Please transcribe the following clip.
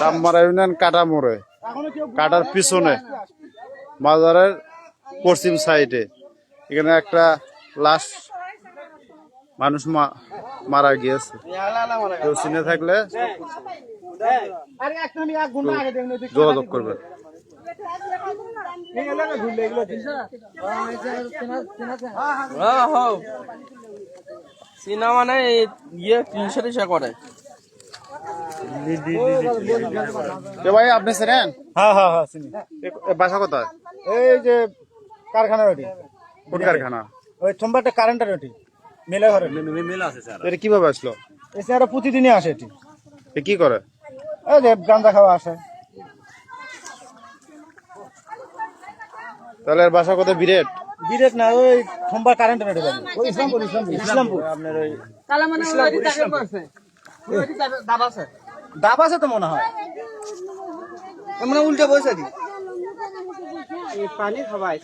সামমারা union কাটা মোড়ে, কাটার পিছনে, বাজারের পশ্চিম সাইডে। এখানে একটা লাশ মানুষ মারা গিয়েছে। কেউ চিনে থাকলে যোগাযোগ করবে চীনা মানে ইয়ে টিশা করে। কে ভাই আপনি চেনেন? হ্যাঁ হ্যাঁ হ্যাঁ চিনি। বাসা কোথায়? এই যে কারখানার ওটি। কোন কারখানা? ওই সোমবারটা কারেন্টের ওটি মেলে ঘরে। এটা কীভাবে আসলো? এসে আরও প্রতিদিনই আসে এটি। এ কি করে? এই যে গাঁজা খাওয়া আসে। তাহলে বাসা কোথায়? বিরেট? বিরেট না ওই সোমবার কারেন্টের ওটি ওই ইসলামপুর ইসলামপুর। ইসলামপুর। আপনার ওই ডাব আছে তো মনে হয় মানে উল্টে বসে দিই পানি খাবাই